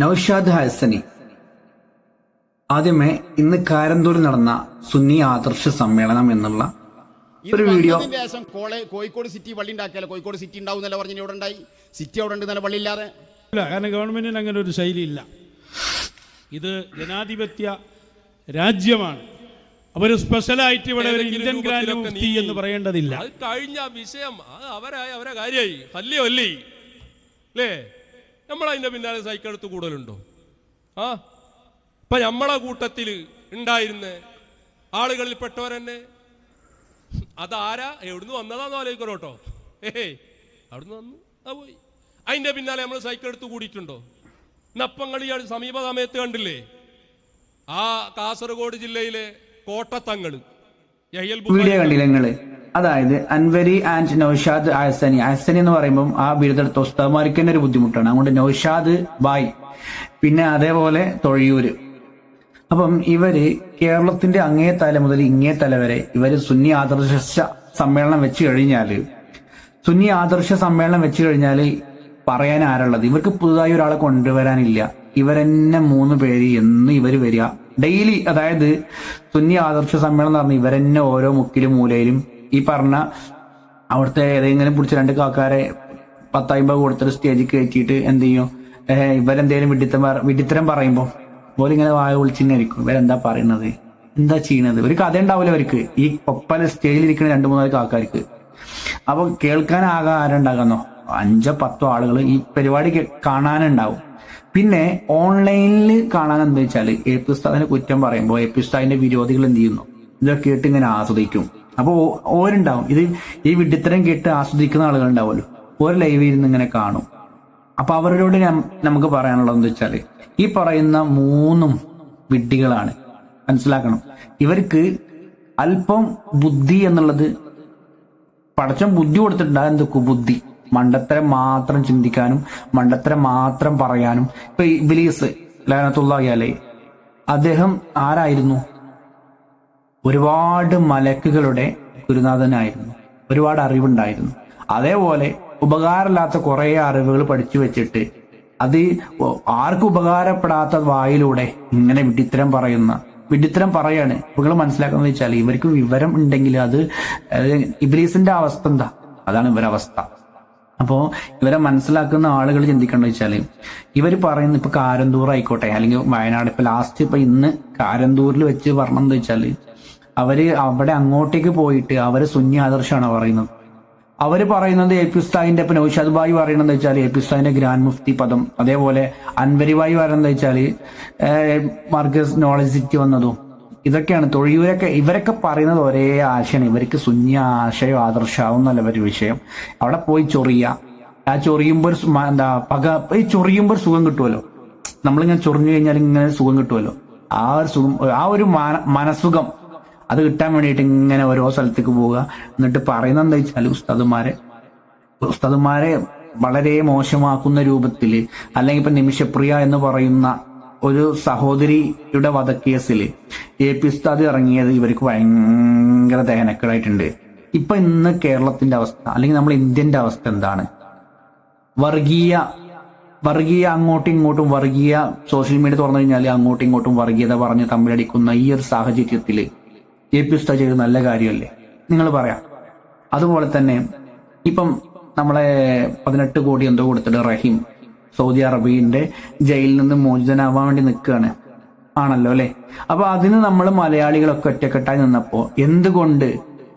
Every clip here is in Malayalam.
നൌഷാദ് ഹസനി. ആദ്യമേ ഇന്ന് കാരന്തൂരിൽ നടന്ന സുന്നി ആദർശ സമ്മേളനം എന്നുള്ള ഒരു വീഡിയോ കോഴിക്കോട് സിറ്റി പള്ളി ഉണ്ടാക്കിയാലോ? കോഴിക്കോട് സിറ്റി ഉണ്ടാവും എന്നല്ല പറഞ്ഞു ഇവിടെ ഉണ്ടായി? സിറ്റി അവിടെ ഉണ്ട് നല്ല പള്ളി ഇല്ലാതെ ഇല്ല കാരണം ഗവൺമെന്റിന് അങ്ങനെ ഒരു ശൈലി ഇല്ല ഇത് ജനാധിപത്യ രാജ്യമാണ്. അവർ സ്പെഷ്യലായിട്ട് ഇവിടെ ഒരു ഇന്ത്യൻ ഗ്രാൻഡ് മുഫ്തി എന്ന് പറയേണ്ടതില്ല. അത് കഴിഞ്ഞ വിഷയം അവരായി അവരെ കാര്യമായി. അല്ലേ അല്ലേ? അല്ലേ അതിന്റെ പിന്നാലെ സൈക്കിൾ എടുത്ത് കൂടുതലുണ്ടോ ആ? ഇപ്പൊ നമ്മളെ കൂട്ടത്തിൽ ഉണ്ടായിരുന്ന ആളുകളിൽ പെട്ടവരെന്നെ അതാരാ? എവിടുന്ന് വന്നതാന്ന് ആലോചിക്കണം കേട്ടോ ഏയ് അവിടുന്ന് വന്നു. ആ പോയി. അതിന്റെ പിന്നാലെ നമ്മൾ സൈക്കിൾ എടുത്ത് കൂടിയിട്ടുണ്ടോ? നപ്പങ്ങൾ ഈ സമീപ സമയത്ത് കണ്ടില്ലേ? ആ കാസർഗോഡ് ജില്ലയിലെ ബുഖാരി വീഡിയോ കണ്ടില്ല അതായത് അൻവരി ആൻഡ് നൌഷാദ് അഹസനി. അഹസനി എന്ന് പറയുമ്പോൾ ആ ബിരുദെടുത്ത ഉസ്താദ്മാർക്ക് തന്നെ ഒരു ബുദ്ധിമുട്ടാണ്. അതുകൊണ്ട് നൌഷാദ് ബായ്. പിന്നെ അതേപോലെ തൊഴിയൂര്. അപ്പം ഇവർ കേരളത്തിന്റെ അങ്ങേ തല മുതൽ ഇങ്ങേ തല വരെ ഇവർ സുന്നി ആദർശ സമ്മേളനം വെച്ച് കഴിഞ്ഞാൽ സുന്നി ആദർശ സമ്മേളനം വെച്ച് കഴിഞ്ഞാൽ പറയാൻ ആരുള്ളത്? ഇവർക്ക് പുതുതായി ഒരാളെ കൊണ്ടുവരാനില്ല. ഇവരെന്നെ മൂന്ന് പേര് എന്ന് ഇവർ വരിക. ഡെയിലി അതായത് സുന്നി ആദർശ സമ്മേളനം എന്ന് ഇവരെന്നെ ഓരോ മുക്കിലും മൂലയിലും ഈ പറഞ്ഞ അവിടുത്തെ ഏതെങ്കിലും പിടിച്ച രണ്ട് കാക്കാരെ പത്തമ്പത് കൊടുത്തിട്ട് സ്റ്റേജിൽ കയറ്റിയിട്ട് എന്ത് ചെയ്യും? ഇവരെന്തേലും വിഡിത്തം വിഡിത്തരം പറയുമ്പോൾ പോലെ ഇങ്ങനെ വായ വിളിച്ചിരിക്കും ഇവരെന്താ പറയുന്നത് എന്താ ചെയ്യണത്? ഒരു കഥ ഉണ്ടാവില്ല അവർക്ക് ഈ ഒപ്പന സ്റ്റേജിൽ ഇരിക്കുന്ന രണ്ടു മൂന്നാൽ കാക്കാർക്ക്. അപ്പൊ കേൾക്കാൻ ആകെ ആരുണ്ടാകുന്നോ? അഞ്ചോ പത്തോ ആളുകൾ ഈ പരിപാടി കാണാനുണ്ടാവും. പിന്നെ ഓൺലൈനിൽ കാണാൻ എന്താ വെച്ചാൽ എ പി ഉസ്താദിനെ കുറ്റം പറയുമ്പോൾ എ പി ഉസ്താദിന്റെ വിരോധികൾ എന്ത് ചെയ്യുന്നു? ഇതൊക്കെ കേട്ട് ഇങ്ങനെ ആസ്വദിക്കും. അപ്പൊ ഓ- ഓരുണ്ടാവും. ഇത് ഈ വിഡിത്തരം കേട്ട് ആസ്വദിക്കുന്ന ആളുകൾ ഉണ്ടാവുമല്ലോ ഓരോ ലൈവിൽ നിന്ന് ഇങ്ങനെ കാണും. അപ്പൊ അവരോട് നമുക്ക് പറയാനുള്ളത് എന്താ വെച്ചാൽ ഈ പറയുന്ന മൂന്നും വിഡ്ഢികളാണ്. മനസ്സിലാക്കണം. ഇവർക്ക് അല്പം ബുദ്ധി എന്നുള്ളത് പടച്ചം ബുദ്ധി കൊടുത്തിട്ടുണ്ട്. എന്തൊക്കെ ബുദ്ധി? മണ്ടത്തരം മാത്രം ചിന്തിക്കാനും മണ്ടത്തരം മാത്രം പറയാനും. ഇപ്പൊ ഇബിലീസ് ലാനത്തുള്ളാഹിയാലേ അദ്ദേഹം ആരായിരുന്നു? ഒരുപാട് മലക്കുകളുടെ ഗുരുനാഥനായിരുന്നു. ഒരുപാട് അറിവുണ്ടായിരുന്നു. അതേപോലെ ഉപകാരമില്ലാത്ത കുറെ അറിവുകൾ പഠിച്ചു വെച്ചിട്ട് അത് ആർക്കും ഉപകാരപ്പെടാത്ത വായിലൂടെ ഇങ്ങനെ വിഡിത്തരം പറയുന്ന വിഡിത്തരം പറയാണ്. ഇവകൾ മനസ്സിലാക്കുന്നത് വെച്ചാൽ ഇവർക്ക് വിവരം ഉണ്ടെങ്കിൽ അത് ഇബ്ലീസിന്റെ അവസ്ഥ എന്താ? അതാണ് ഇവരെ അപ്പോ ഇവരെ മനസ്സിലാക്കുന്ന ആളുകൾ ചിന്തിക്കേണ്ടത് വെച്ചാൽ ഇവർ പറയുന്ന ഇപ്പൊ കാരന്തൂർ ആയിക്കോട്ടെ അല്ലെങ്കിൽ വയനാട് ഇപ്പൊ ലാസ്റ്റ് ഇപ്പൊ ഇന്ന് കാരന്തൂരിൽ വെച്ച് പറഞ്ഞെന്ന് വെച്ചാൽ അവർ അവിടെ അങ്ങോട്ടേക്ക് പോയിട്ട് അവർ സുന്നി ആദർശമാണ് പറയുന്നത്. അവർ പറയുന്നത് എ പി ഉസ്താദിന്റെ ഇപ്പൊ നൌഷാദ് ബായി പറയണെന്ന് വെച്ചാൽ എ പി ഉസ്താദിന്റെ ഗ്രാൻഡ് മുഫ്തി പദം അതേപോലെ അൻവരി ബായി പറയുന്നത് വെച്ചാൽ മാർഗസ് നോളജ് സിറ്റി വന്നതും ഇതൊക്കെയാണ് തൊഴിയൂരൊക്കെ ഇവരൊക്കെ പറയുന്നത് ഒരേ ആശയാണ്. ഇവർക്ക് സുന്നി ആശയോ ആദർശാവും എന്നല്ല ഒരു വിഷയം. അവിടെ പോയി ചൊറിയ. ആ ചൊറിയുമ്പോൾ എന്താ പക ഈ ചൊറിയുമ്പോൾ സുഖം കിട്ടുമല്ലോ നമ്മളിങ്ങനെ ചൊറിഞ്ഞു കഴിഞ്ഞാൽ ഇങ്ങനെ സുഖം കിട്ടുമല്ലോ ആ ഒരു സുഖം ആ ഒരു മാന- മനസുഖം അത് കിട്ടാൻ വേണ്ടിയിട്ട് ഇങ്ങനെ ഓരോ സ്ഥലത്തേക്ക് പോവുക. എന്നിട്ട് പറയുന്നത് എന്താ വെച്ചാൽ ഉസ്താദുമാരെ ഉസ്താദുമാരെ വളരെ മോശമാക്കുന്ന രൂപത്തിൽ അല്ലെങ്കിൽ ഇപ്പൊ നിമിഷപ്രിയ എന്ന് പറയുന്ന ഒരു സഹോദരിയുടെ വധക്കേസിൽ എ പി ഉസ്താദ് ഇറങ്ങിയത് ഇവർക്ക് ഭയങ്കര ദഹനക്കേടായിട്ടുണ്ട്. ഇപ്പൊ ഇന്ന് കേരളത്തിന്റെ അവസ്ഥ അല്ലെങ്കിൽ നമ്മൾ ഇന്ത്യന്റെ അവസ്ഥ എന്താണ്? വർഗീയ വർഗീയ അങ്ങോട്ടും ഇങ്ങോട്ടും വർഗീയ സോഷ്യൽ മീഡിയ തുറന്നു കഴിഞ്ഞാൽ അങ്ങോട്ടും ഇങ്ങോട്ടും വർഗീയത പറഞ്ഞ് തമ്മിലടിക്കുന്ന ഈ ഒരു സാഹചര്യത്തിൽ എ പി ഉസ്താദ് ചെയ്ത് നല്ല കാര്യമല്ലേ? നിങ്ങൾ പറയാം. അതുപോലെ തന്നെ ഇപ്പം നമ്മളെ പതിനെട്ട് കോടി എന്തോ കൊടുത്തിട്ട് റഹീം സൗദി അറേബ്യന്റെ ജയിലിൽ നിന്ന് മോചിതനാവാൻ വേണ്ടി നിൽക്കുകയാണ്. ആണല്ലോ അല്ലെ? അപ്പൊ അതിന് നമ്മൾ മലയാളികളൊക്കെ ഒറ്റക്കെട്ടായി നിന്നപ്പോ എന്തുകൊണ്ട്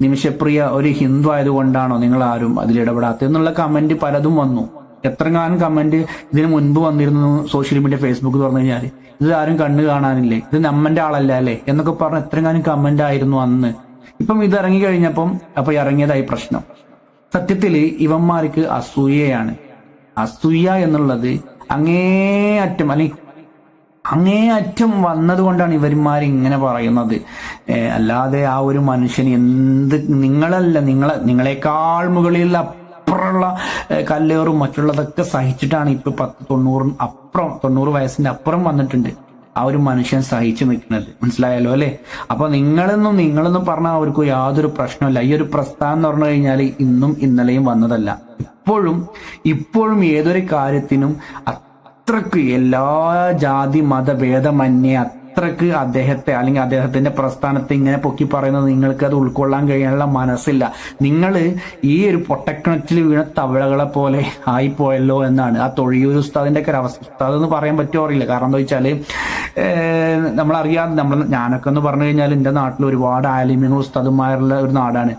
നിമിഷപ്രിയ ഒരു ഹിന്ദു ആയതുകൊണ്ടാണോ നിങ്ങൾ ആരും അതിൽ ഇടപെടാത്തത് എന്നുള്ള കമന്റ് പലതും വന്നു. എത്രങ്ങാനും കമന്റ് ഇതിനു മുൻപ് വന്നിരുന്നു സോഷ്യൽ മീഡിയ ഫേസ്ബുക്ക് തുറന്നു കഴിഞ്ഞാൽ ഇത് ആരും കണ്ണു കാണാനില്ലേ? ഇത് നമ്മന്റെ ആളല്ല അല്ലേ? എന്നൊക്കെ പറഞ്ഞ എത്രങ്ങാനും കമന്റ് ആയിരുന്നു അന്ന്. ഇപ്പം ഇത് ഇറങ്ങി കഴിഞ്ഞപ്പം അപ്പൊ ഇറങ്ങിയതായി പ്രശ്നം. സത്യത്തിൽ ഇവന്മാർക്ക് അസൂയയാണ്. അസൂയ എന്നുള്ളത് അങ്ങേയറ്റം അല്ലെങ്കിൽ അങ്ങേയറ്റം വന്നതുകൊണ്ടാണ് ഇവന്മാർ ഇങ്ങനെ പറയുന്നത്. അല്ലാതെ ആ ഒരു മനുഷ്യൻ എന്ത് നിങ്ങളല്ല നിങ്ങളെ നിങ്ങളെക്കാൾ മുകളിൽ അപ്പുറമുള്ള കല്ലേറും മറ്റുള്ളതൊക്കെ സഹിച്ചിട്ടാണ് ഇപ്പൊ പത്ത് തൊണ്ണൂറ് അപ്പുറം തൊണ്ണൂറ് വയസ്സിന്റെ അപ്പുറം വന്നിട്ടുണ്ട് ആ ഒരു മനുഷ്യൻ സഹിച്ചു നിൽക്കുന്നത്. മനസ്സിലായല്ലോ അല്ലെ? അപ്പൊ നിങ്ങളെന്നും നിങ്ങളെന്നും പറഞ്ഞാൽ അവർക്ക് യാതൊരു പ്രശ്നമില്ല ഈ ഒരു പ്രസ്ഥാനം എന്ന് പറഞ്ഞു കഴിഞ്ഞാൽ ഇന്നും ഇന്നലെയും വന്നതല്ല. ഇപ്പോഴും ഇപ്പോഴും ഏതൊരു കാര്യത്തിനും അത്ര അത്രയ്ക്ക് എല്ലാ ജാതി മതഭേദമന്യേ അത്രയ്ക്ക് അദ്ദേഹത്തെ അല്ലെങ്കിൽ അദ്ദേഹത്തിന്റെ പ്രസ്ഥാനത്തെ ഇങ്ങനെ പൊക്കി പറയുന്നത് നിങ്ങൾക്ക് അത് ഉൾക്കൊള്ളാൻ കഴിയാനുള്ള മനസ്സില്ല. നിങ്ങൾ ഈ ഒരു പൊട്ടക്കിണറ്റിൽ വീണ തവളകളെ പോലെ ആയിപ്പോയല്ലോ എന്നാണ്. ആ തൊഴിയൂർ ഉസ്താദിന്റെ ഒക്കെ അവസ്ഥ. ഉസ്താദ് എന്ന് പറയാൻ പറ്റുമോ അറിയില്ല. കാരണം എന്താ വെച്ചാൽ നമ്മളറിയാം നമ്മൾ ഞാനൊക്കെ എന്ന് പറഞ്ഞു കഴിഞ്ഞാൽ എന്റെ നാട്ടിൽ ഒരുപാട് ആലിമ്യങ്ങൾ ഉസ്താദുമാരുള്ള ഒരു നാടാണ്.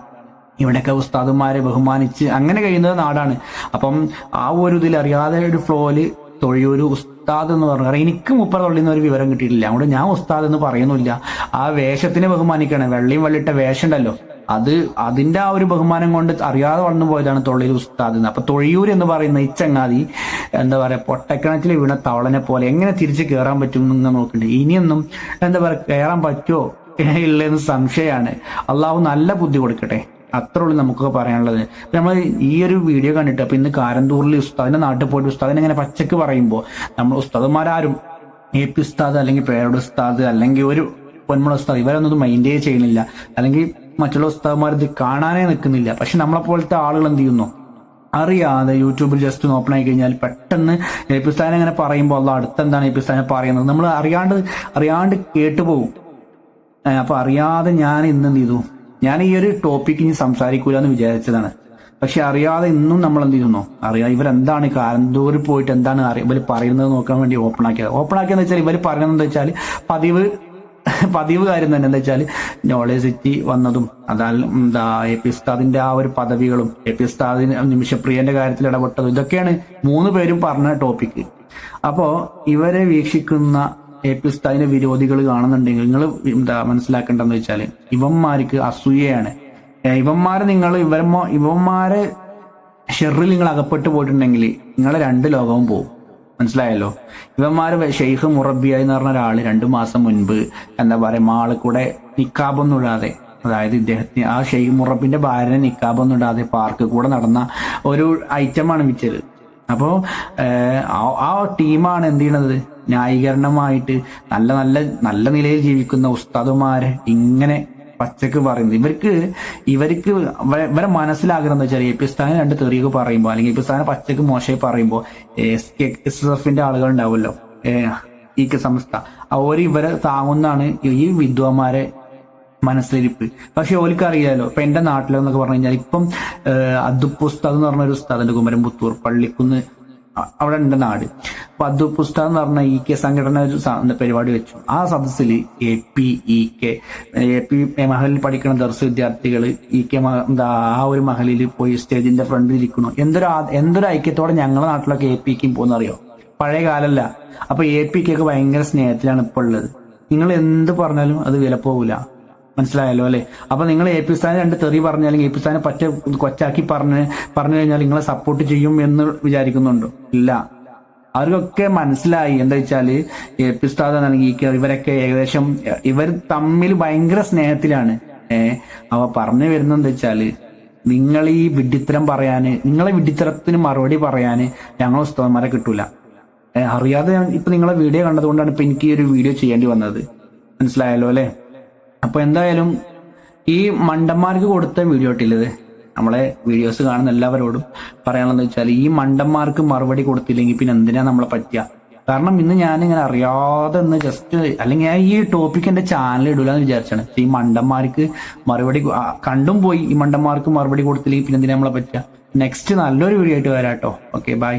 ഇവിടെയൊക്കെ ഉസ്താദുമാരെ ബഹുമാനിച്ച് അങ്ങനെ കഴിയുന്നത് നാടാണ്. അപ്പം ആ ഒരു ഇതിൽ അറിയാതെ ഒരു ഫ്ലോയിൽ തൊഴിയൊരു ഉസ്താദ് എന്ന് പറഞ്ഞു കാരണം എനിക്ക് മുപ്പത് തൊള്ളിന്ന് ഒരു വിവരം കിട്ടിയിട്ടില്ല. അതുകൊണ്ട് ഞാൻ ഉസ്താദ് എന്ന് പറയുന്നില്ല ആ വേഷത്തിനെ ബഹുമാനിക്കണം. വെള്ളിയും വെള്ളിട്ട വേഷം ഉണ്ടല്ലോ അത് അതിന്റെ ആ ഒരു ബഹുമാനം കൊണ്ട് അറിയാതെ വന്നു പോയതാണ് തൊള്ളിയിൽ ഉസ്താദ് എന്ന്. അപ്പൊ തൊഴിയൂർ എന്ന് പറയുന്ന ഈ ചങ്ങാതി എന്താ പറയാ പൊട്ടക്കിണറ്റിൽ വീണ തവളനെ പോലെ എങ്ങനെ തിരിച്ചു കയറാൻ പറ്റും എന്ന് നോക്കണ്ടേ ഇനിയൊന്നും എന്താ പറയാ കയറാൻ പറ്റുമോ? ഇല്ലെന്ന് സംശയമാണ്. അള്ളാഹു നല്ല ബുദ്ധി കൊടുക്കട്ടെ. അത്ര ഉള്ളൂ നമുക്ക് പറയാനുള്ളത് നമ്മൾ ഈ ഒരു വീഡിയോ കണ്ടിട്ട് അപ്പൊ ഇന്ന് കാരന്തൂറിൽ ഉസ്താദിന്റെ നാട്ടിൽ പോയിട്ട് ഉസ്താദിനെ ഇങ്ങനെ പച്ചക്ക് പറയുമ്പോൾ നമ്മൾ ഉസ്താദന്മാരാരും എ പി ഉസ്താദ് അല്ലെങ്കിൽ പേരുടെ ഉസ്താദ് അല്ലെങ്കിൽ ഒരു പൊന്മുള ഉസ്താദ് ഇവരൊന്നും മൈൻഡേ ചെയ്യുന്നില്ല. അല്ലെങ്കിൽ മറ്റുള്ള ഉസ്താദന്മാർ ഇത് കാണാനേ നിൽക്കുന്നില്ല. പക്ഷെ നമ്മളെ പോലത്തെ ആളുകൾ എന്ത് ചെയ്യുന്നു? അറിയാതെ യൂട്യൂബിൽ ജസ്റ്റ് ഓപ്പൺ ആയി കഴിഞ്ഞാൽ പെട്ടെന്ന് എപ്പിസ്ഥാനം ഇങ്ങനെ പറയുമ്പോൾ അല്ല അടുത്തെന്താണ് സ്ഥാനം പറയുന്നത്? നമ്മൾ അറിയാണ്ട് അറിയാണ്ട് കേട്ടുപോകും. അപ്പൊ അറിയാതെ ഞാൻ ഇന്ന് എന്ത് ചെയ്തു? ഞാൻ ഈ ഒരു ടോപ്പിക് ഇനി സംസാരിക്കൂല എന്ന് വിചാരിച്ചതാണ്. പക്ഷെ അറിയാതെ ഇന്നും നമ്മൾ എന്ത് ചെയ്യുന്നു അറിയാം ഇവരെന്താണ്? കാരന്തൂരിൽ പോയിട്ട് എന്താണ് ഇവർ പറയുന്നത് നോക്കാൻ വേണ്ടി ഓപ്പൺ ആക്കിയത്. ഓപ്പൺ ആക്കിയെന്ന് വെച്ചാൽ ഇവർ പറയുന്നത് വെച്ചാൽ പതിവ് പതിവ് കാര്യം തന്നെ എന്താ വെച്ചാൽ നോളേജ് സിറ്റി വന്നതും അതാൽ എന്താ എ പി ഉസ്താദിന്റെ ആ ഒരു പദവികളും എ പി ഉസ്താദിന് നിമിഷപ്രിയന്റെ കാര്യത്തിൽ ഇടപെട്ടതും ഇതൊക്കെയാണ് മൂന്ന് പേരും പറഞ്ഞ ടോപ്പിക്ക് അപ്പോ ഇവരെ വീക്ഷിക്കുന്ന ഉസ്താദിന്റെ വിരോധികൾ കാണുന്നുണ്ടെങ്കിൽ നിങ്ങൾ എന്താ മനസ്സിലാക്കേണ്ടതെന്ന് വെച്ചാൽ ഇവന്മാർക്ക് അസൂയയാണ്. ഇവന്മാരെ നിങ്ങൾ ഇവരെ ഇവന്മാരെ ഷെറിൽ നിങ്ങൾ അകപ്പെട്ടു പോയിട്ടുണ്ടെങ്കിൽ നിങ്ങളെ രണ്ട് ലോകവും പോകും മനസ്സിലായല്ലോ? ഇവന്മാര് ഷെയ്ഖ് മുറബിയായി എന്ന് പറഞ്ഞ ഒരാൾ രണ്ടു മാസം മുൻപ് എന്താ പറയാ മാൾ കൂടെ നിക്കാബൊന്നും ഇടാതെ അതായത് ഇദ്ദേഹത്തിന് ആ ഷെയ്ഖ് മുറബിന്റെ ഭാര്യനെ നിക്കാബൊന്നും ഇടാതെ പാർക്ക് കൂടെ നടന്ന ഒരു ഐറ്റമാണ് വിറ്റത് അപ്പോ ഏഹ്, ആ- ആ ടീമാണ് എന്ത് ചെയ്യണത്? ന്യായീകരണമായിട്ട് നല്ല നല്ല നല്ല നിലയിൽ ജീവിക്കുന്ന ഉസ്താദുമാരെ ഇങ്ങനെ പച്ചക്ക് പറയുന്നത്. ഇവർക്ക് ഇവർക്ക് ഇവരെ- എന്ന് വെച്ചാൽ എ പി സ്ഥാനം രണ്ട് തെറിയൊക്കെ പറയുമ്പോൾ അല്ലെങ്കിൽ എ പി സ്ഥാനം പച്ചക്ക് മോശമായി പറയുമ്പോൾ എസ് കെ എസ് എഫിന്റെ ആളുകൾ ഉണ്ടാവുമല്ലോ ഈ സംസ്ഥ. അവർ ഇവരെ താങ്ങുന്നതാണ് ഈ വിദ്വാന്മാരെ മനസ്സിലിരിപ്പ്. പക്ഷെ ഓലിക്ക് അറിയാലോ ഇപ്പൊ എന്റെ നാട്ടിലെന്നൊക്കെ പറഞ്ഞു കഴിഞ്ഞാൽ ഇപ്പം അദ്ദുപ്പ് ഉസ്താദ് എന്ന് പറഞ്ഞ ഒരു ഉസ്താദുണ്ട് കുമരംപുത്തൂർ പള്ളിക്കുന്ന് അ- അവിടെ ഉണ്ട് നാട്. അപ്പൊ ഉസ്താദ് എന്ന് പറഞ്ഞ ഇ കെ സംഘടന ഒരു പരിപാടി വെച്ചു. ആ സദസ്സിൽ A P E K A P മഹലിൽ പഠിക്കുന്ന ദർസ് വിദ്യാർത്ഥികൾ ഇ കെ എന്താ ആ ഒരു മഹലിൽ പോയി സ്റ്റേജിന്റെ ഫ്രണ്ടിൽ ഇരിക്കുന്നു എന്തൊരു എന്തൊരു ഐക്യത്തോടെ ഞങ്ങളുടെ നാട്ടിലൊക്കെ എ പിക്കും പോകുന്നറിയോ പഴയ കാലല്ല. അപ്പൊ എ ഒക്കെ ഭയങ്കര സ്നേഹത്തിലാണ് ഇപ്പോൾ ഉള്ളത്. നിങ്ങൾ എന്ത് പറഞ്ഞാലും അത് വില മനസ്സിലായല്ലോ അല്ലെ? അപ്പൊ നിങ്ങൾ എ പി സ്ഥാനം രണ്ട് തെറി പറഞ്ഞ അല്ലെങ്കിൽ എ പി സ്ഥാനം പറ്റ കൊച്ചാക്കി പറഞ്ഞ് പറഞ്ഞു കഴിഞ്ഞാൽ നിങ്ങളെ സപ്പോർട്ട് ചെയ്യും എന്ന് വിചാരിക്കുന്നുണ്ടോ. ഇല്ല. അവർക്കൊക്കെ മനസ്സിലായി. എന്താ വെച്ചാൽ എ പി സ്ഥാനം അല്ലെങ്കിൽ ഇവരൊക്കെ ഏകദേശം ഇവർ തമ്മിൽ ഭയങ്കര സ്നേഹത്തിലാണ്. ഏഹ് അവ പറഞ്ഞു വരുന്നത് എന്താ വെച്ചാൽ നിങ്ങൾ ഈ വിഡിത്തരം പറയാന് നിങ്ങളെ വിഡിത്തരത്തിന് മറുപടി പറയാന് ഞങ്ങൾ ഉസ്തവന്മാരെ കിട്ടൂല. അറിയാതെ ഇപ്പൊ നിങ്ങളെ വീഡിയോ കണ്ടതുകൊണ്ടാണ് ഇപ്പൊ എനിക്ക് ഈ ഒരു വീഡിയോ ചെയ്യേണ്ടി വന്നത്. മനസ്സിലായല്ലോ അല്ലെ? അപ്പൊ എന്തായാലും ഈ മണ്ടന്മാർക്ക് കൊടുത്ത വീഡിയോ ഇട്ടില്ലത്. നമ്മളെ വീഡിയോസ് കാണുന്ന എല്ലാവരോടും പറയാനുള്ളതെന്ന് വെച്ചാൽ ഈ മണ്ടന്മാർക്ക് മറുപടി കൊടുത്തില്ലെങ്കിൽ പിന്നെ എന്തിനാ നമ്മളെ പറ്റുക കാരണം ഇന്ന് ഞാൻ ഇങ്ങനെ അറിയാതെ ഒന്ന് ജസ്റ്റ് അല്ലെങ്കിൽ ഞാൻ ഈ ടോപ്പിക് എന്റെ ചാനൽ ഇടൂലെന്ന് വിചാരിച്ചാണ്. ഈ മണ്ടന്മാർക്ക് മറുപടി കണ്ടും പോയി ഈ മണ്ടന്മാർക്ക് മറുപടി കൊടുത്തില്ലെങ്കിൽ പിന്നെ എന്തിനാ നമ്മളെ പറ്റുക നെക്സ്റ്റ് നല്ലൊരു വീഡിയോ ആയിട്ട് വരാട്ടോ. Okay bye